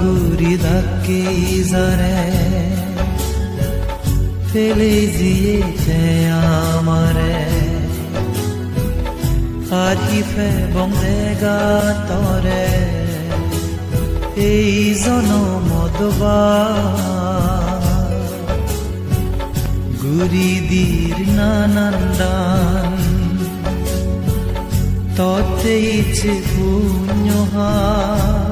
গুৰি ধাক্কি যারে ফেলে দিয়েছে আমারে আরিফে বঙ্গেগা তরে এই গুরি দির নানান ততে ইচ্ছে পুণ্যহাম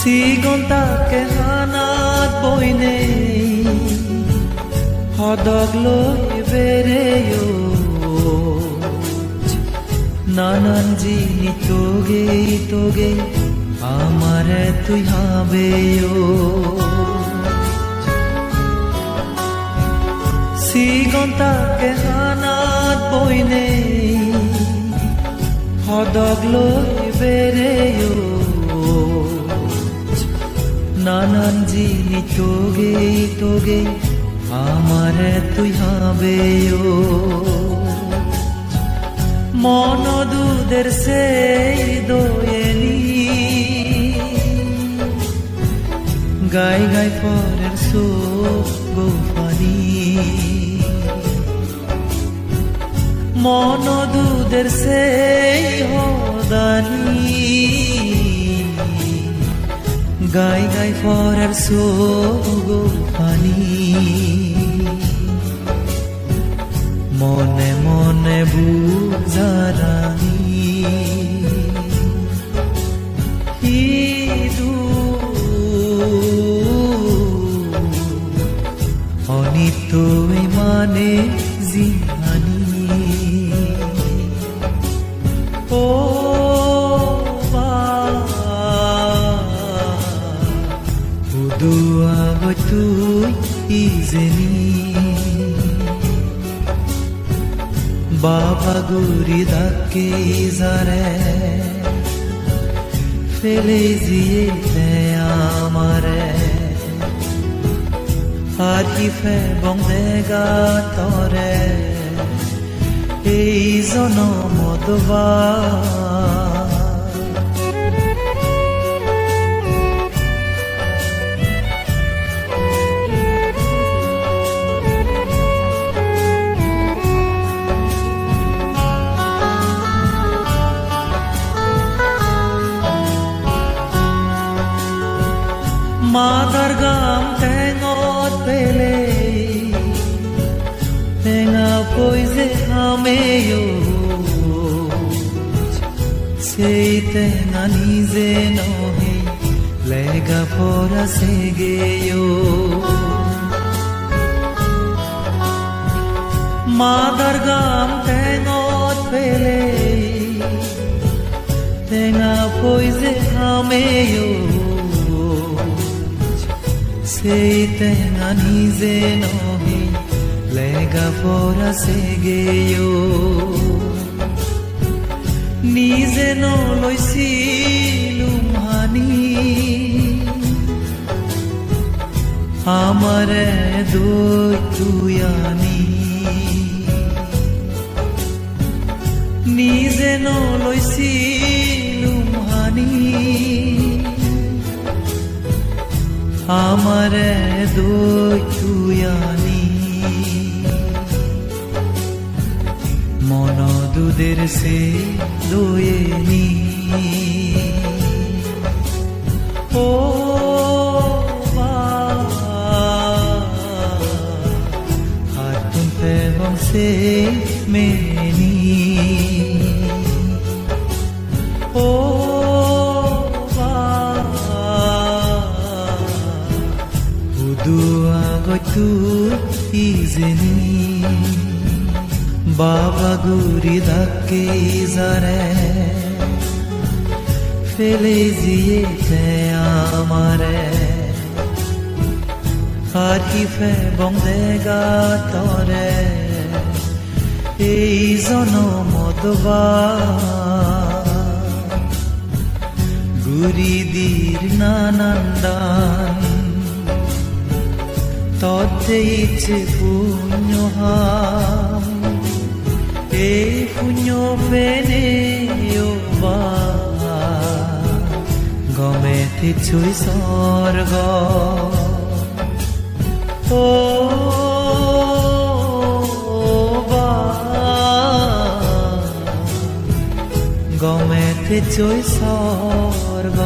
Sigonta hanat boine Hadag loi bereyo নানান জিনি তোগে তোগে আমার তুই হবে সিগন্তাকে হানাত বইনে হদগ লই বেরেও নানান জিনি তোগে তোগে, আমার তুই হবে ও। মন দুধের সেই দোয়েনি গাই গাই পরের সো গোপানি মন দুধের সেই হদানি। গাই গাই পরের সোপ গোপানি মনে মনে বুঝারানি হিদু অনিত্যই মানে জিহানি ইজেনি বাবা গুরি ধাক্কে যারে ফেলে দিয়েছে আমারে আরিফে বঙ্গেগা তরে এই জনমদবা মাদার গাম টেঙত পেলে টেঙা পইজে আমেও সেই টেঙা নিজে নহে, লেগা পরা সেগেও মাদার গাম টেঙত পেলে টেঙা পইজে আমেও সেই টেঙা নিজে নহে লেগা পরা সেগেও নিজে নলৈছিলো মানি আমারে দৈ তুই আনি নিজে নলৈছিলো আমারে আনি মন দুধের সে দোয়েনি ও পেবং সে মেনি Tu ইজনি বাবা গুৰি ধাকে জাৰে ফেলেজিয়েতে আমারে আরিফে বংদেগা তরে এই জনমদবা গুরিদির নানান দান ততে ইচ্ছে পুণ্যহাম এই পুণ্য বা গমেতে ছুই স্বর্গ। ও গমেতে ছুই স্বর্গ।